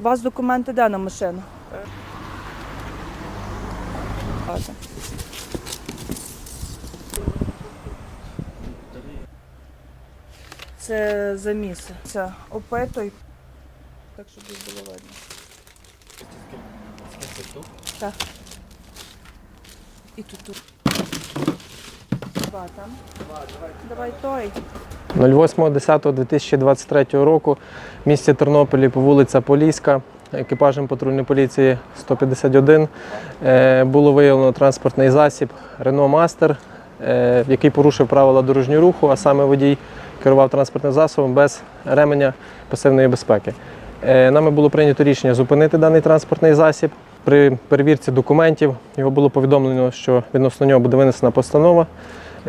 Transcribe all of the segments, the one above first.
У вас документи де на машину? Це заміси. Це опитуй. Так, щоб їх було видно. Так. І тут тут. Два там. Давай той. 08.10.2023 року в місті Тернополі по вулиця Поліська екіпажем патрульної поліції 151 е, було виявлено транспортний засіб Renault Master, е, який порушив правила дорожнього руху, а саме водій керував транспортним засобом без ременя пасивної безпеки. Е, Нами було прийнято рішення зупинити даний транспортний засіб. При перевірці документів його було повідомлено, що відносно нього буде винесена постанова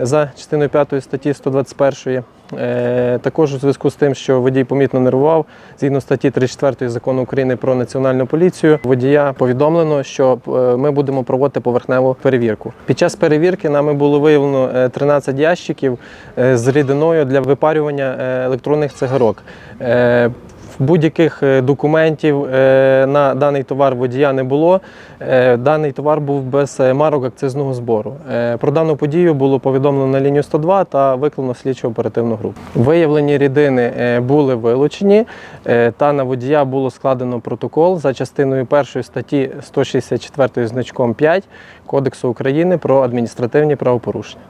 за частиною 5 статті 121. Е, Також у зв'язку з тим, що водій помітно нервував, згідно статті 34 закону України про національну поліцію, водія повідомлено, що е, ми будемо проводити поверхневу перевірку. Під час перевірки нами було виявлено е, 13 ящиків е, з рідиною для випарювання електронних цигарок. Будь-яких е, документів е, на даний товар водія не було. Е, Даний товар був без марок акцизного збору. Про дану подію було повідомлено на лінію 102 та викликано слідчо оперативну групу. Виявлені рідини були вилучені, та на водія було складено протокол за частиною 1 статті 164 значком 5 Кодексу України про адміністративні правопорушення.